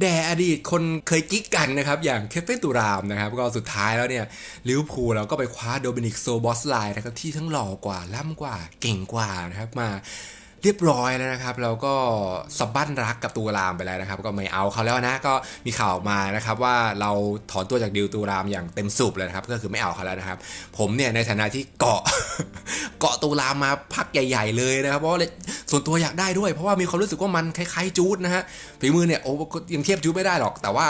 แด่อดีตคนเคยกิ๊กกันนะครับ อย่างเคฟเฟนตูรามนะครับ ก็สุดท้ายแล้วเนี่ยลิวพูเราก็ไปคว้าโดมินิกโซบอสไลน์นะครับ ที่ทั้งหล่อกว่าล่ำกว่าเก่งกว่านะครับมาเรียบร้อยแล้วนะครับเราก็สบั้นรักกับตูรามไปแล้วนะครับ ก็ไม่เอาเขาแล้วนะก็มีข่าวออกมานะครับว่าเราถอนตัวจากดิวตูรามอย่างเต็มสูบเลยนะครับ ก็คือไม่เอาเขาแล้วนะครับ ผมเนี่ยในฐานะที่เกาะเกาะตูรามมาพักใหญ่ ๆ เลยนะครับ เพราะว่า ส่วนตัวอยากได้ด้วย เพราะว่ามีความรู้สึกว่ามันคล้ายๆจูดนะฮะฝีมือเนี่ยโอ้ยังเทียบจูดไม่ได้หรอก แต่ว่า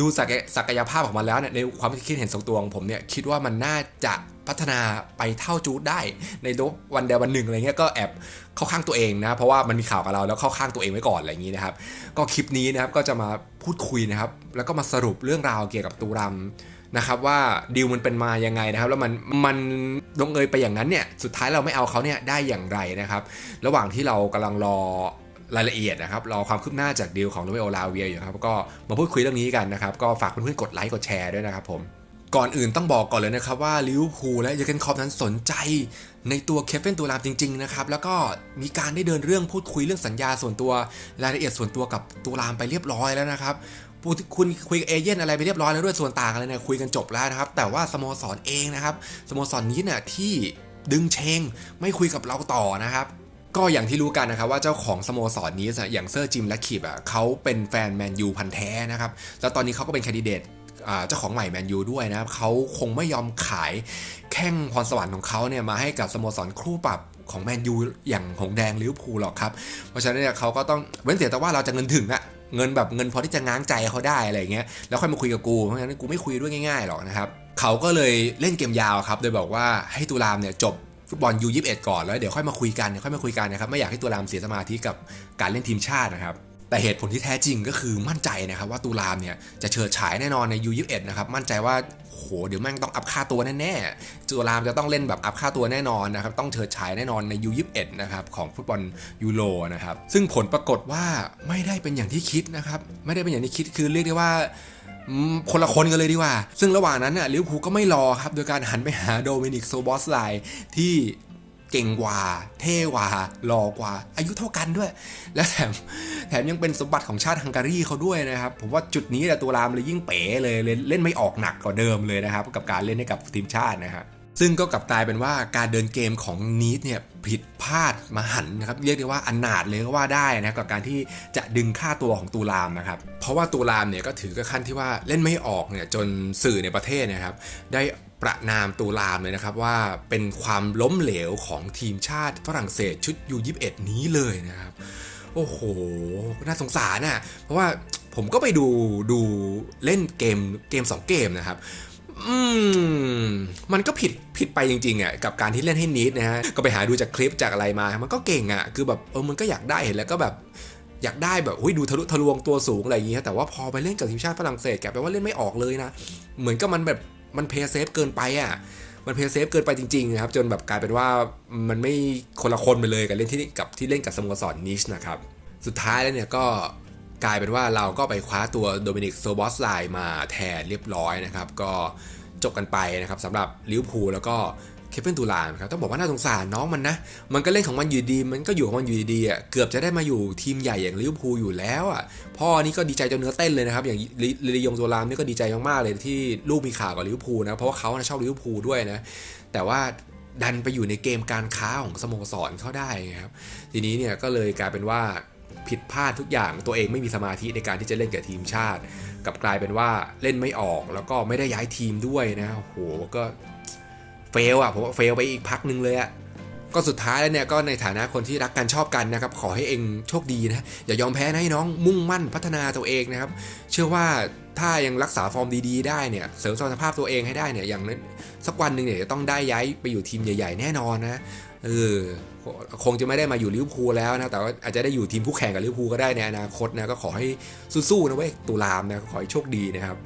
ดูศักยศักยภาพของมันแล้วเนี่ยในความคิดเห็นส่วนตัวของผมเนี่ยคิดว่ามันน่าจะพัฒนาไปเท่าจูดได้ ในวันเดียววันหนึ่งอะไรเงี้ยก็แอบเข้าข้างตัวเองนะเพราะว่ามันมีข่าวกับเราแล้วเข้าข้างตัวเองไว้ก่อนอะไรอย่างนี้นะครับ ก็คลิปนี้นะครับก็จะมาพูดคุยนะครับ แล้วก็มาสรุปเรื่องราวเกี่ยวกับตูรำ นะครับว่าดีลมันเป็นมายังไงนะครับ แล้วมันมันลงเอยไปอย่างนั้นเนี่ยสุดท้ายเราไม่เอาเขาเนี่ยได้อย่างไรนะครับ ระหว่างที่เรากำลังรอรายละเอียดนะครับรอความคืบหน้าจากดีลของโรเมโอลาเวียอยู่ครับก็มาพูดคุยเรื่องนี้กันนะครับ ก็ฝากเพื่อนๆกดไลค์กดแชร์ด้วยนะครับผมก่อนอื่นต้องบอกก่อนเลยนะครับว่าลิเวอร์พูลและเยอร์เกนคอปนั้นสนใจในตัวเคฟเฟนตูรามจริง ๆ นะครับ แล้วก็มีการได้เดินเรื่องพูดคุยเรื่องสัญญาส่วนตัวรายละเอียดส่วนตัวกับตูรามไปเรียบร้อยแล้วนะครับ คุณคุยกับเอเย่นอะไรไปเรียบร้อยแล้วด้วยส่วนต่างอะไรเนี่ยคุยกันจบแล้วนะครับ แต่ว่าสโมสรเองนะครับสโมสรนนี้เนี่ยที่ดึงเชงไม่คุยกับเราต่อนะครับก็อย่างที่รู้กันนะครับว่าเจ้าของสโมสรนนี้อย่างเซอร์จิมและคิบอะเขาเป็นแฟนแมนยูพันธ์แท้นะครับ แล้วตอนนี้เขาก็เป็นแคนดิเดตเจ้าของใหม่แมนยูด้วยนะครับเขาคงไม่ยอมขายแข้งพรสวรรค์ของเขาเนี่ยมาให้กับสโมสรคู่ปรับของแมนยูอย่างหงแดงลิเวอร์พูลหรอกครับ เพราะฉะนั้นเนี่ยเขาก็ต้องเว้นเสียแต่ว่าเราจะเงินถึงอะ เงินแบบเงินพอที่จะง้างใจเขาได้อะไรเงี้ยแล้วค่อยมาคุยกับกูเพราะฉะนั้นกูไม่คุยด้วยง่ายๆหรอกนะครับเขาก็เลยเล่นเกมยาวครับโดยบอกว่าให้ตุลามเนี่ยจบฟุตบอลยูยีก่อนแล้วเดี๋ยวค่อยมาคุยกันเดี๋ยวค่อยมาคุยกันนะครับไม่อยากให้ตุลามเสียสมาธิกับการเล่นทีมชาตินะครับ แต่เหตุผลที่แท้จริงก็คือมั่นใจนะครับว่าตุลามเนี่ยจะเฉิดฉายแน่นอนในยูยีนะครับมั่นใจว่าโหเดี๋ยวแม่งต้องอัพค่าตัวแน่ๆตุลามจะต้องเล่นแบบอัพค่าตัวแน่นอนนะครับต้องเฉิดฉายแน่นอนในยูยีนะครับของฟุตบอลยูโรนะครับซึ่งผลปรากฏว่าไม่ได้เป็นอย่างที่คิดนะครับไม่ได้เป็นอย่างที่คิดคือเรียกได้ว่าคนละคนกันเลยดีกว่า ซึ่งระหว่างนั้นน่ะลิเวอร์พูลก็ไม่รอครับ โดยการหันไปหาโดมินิกโซบอสไลที่ ก่งกว่า เท่กว่าหล่อกว่า อายุเท่ากันด้วย และแถมแถมยังเป็นสมบัติของชาติฮังการีเขาด้วยนะครับ ผมว่าจุดนี้แหละตัวรามเลยยิ่งเป๋เลยเล่นไม่ออกหนักกว่าเดิมเลยนะครับ กับการเล่นให้กับทีมชาตินะครับซึ่งก็กลับกลายเป็นว่าการเดินเกมของนีทเนี่ยผิดพลาดมาหันนะครับเรียกได้ว่าอนาถเลยก็ว่าได้นะกับการที่จะดึงค่าตัวของตูรามนะครับเพราะว่าตูรามเนี่ยก็ถือกับขั้นที่ว่าเล่นไม่ออกเนี่ยจนสื่อในประเทศนะครับได้ ประนามตูรามเลยนะครับว่าเป็นความล้มเหลวของทีมชาติฝรั่งเศสชุดยู21 นี้เลยนะครับ โอ้โห น่าสงสารนะ่ะเพราะว่าผมก็ไปดูดูเล่นเกมเกม 2 เกมนะครับอืมมันก็ผิดผิดไปจริงๆอะกับการที่เล่นให้นิดนะฮะก็ไปหาดูจากคลิปจากอะไรมา มันก็เก่งอะคือแบบเออมันก็อยากได้เห็นแล้วก็แบบอยากได้แบบหุ้ยดูทะลุทะลวงตัวสูงอะไรอย่างเงี้ยแต่ว่าพอไปเล่นกับทีมชาติฝรั่งเศสแกแปลว่าเล่นไม่ออกเลยนะ เหมือนกับมันแบบ มันเพย์เซฟเกินไปอะมันเพย์เซฟเกินไปจริงๆนะครับจนแบบกลายเป็นว่ามันไม่คนละคนไปเลยกับเล่นที่กับที่เล่นกับสโมสรนิชนะครับสุดท้ายแล้วเนี่ยก็กลายเป็นว่าเราก็ไปคว้าตัวโดมินิกโซบอสไลน์มาแทนเรียบร้อยนะครับ ก็จบกันไปนะครับสำหรับลิเวอร์พูลแล้วก็ เฟเฟนตูลามครับต้องบอกว่าน่าสงสารน้องมันนะ มันก็เล่นของมันอยู่ดี มันก็อยู่ของมันอยู่ดีอะเกือบจะได้มาอยู่ทีมใหญ่อย่างลิเวอร์พูลอยู่แล้วอะพ่อนี่ก็ดีใจจนเนื้อเต้นเลยนะครับ อย่างลิยงโซลามนี่ก็ดีใจมากๆเลยที่ลูกมีข่าวกับลิเวอร์พูลนะเพราะว่าเขาชอบลิเวอร์พูลด้วยนะ แต่ว่าดันไปอยู่ในเกมการค้าของสโมสรเขาได้ครับทีนี้เนี่ยก็เลยกลายเป็นว่าผิดพลาดทุกอย่างตัวเองไม่มีสมาธิในการที่จะเล่นกับทีมชาติ กับกลายเป็นว่าเล่นไม่ออกแล้วก็ไม่ได้ย้ายทีมด้วยนะโหก็ เฟลอะผมว่าเฟลไปอีกพักหนึ่งเลยอะก็สุดท้ายแล้วเนี่ยก็ในฐานะคนที่รักกันชอบกันนะครับขอให้เองโชคดีนะอย่ายอมแพ้นะให้น้องมุ่งมั่นพัฒนาตัวเองนะครับ เชื่อว่าถ้ายังรักษาฟอร์มดีๆ ได้เนี่ยเสริมสภาพตัวเองให้ได้เนี่ยอย่างนั้นสักวันหนึ่งเนี่ยจะต้องได้ย้ายไปอยู่ทีมใหญ่ ๆ แน่นอนนะเออคงจะไม่ได้มาอยู่ลิเวอร์พูลแล้วนะแต่ว่าอาจจะได้อยู่ทีมคู่แข่งกับลิเวอร์พูลก็ได้ในอนาคตนะก็ขอให้สู้ๆนะเว้ยตุลามนะขอให้โชคดีนะครับ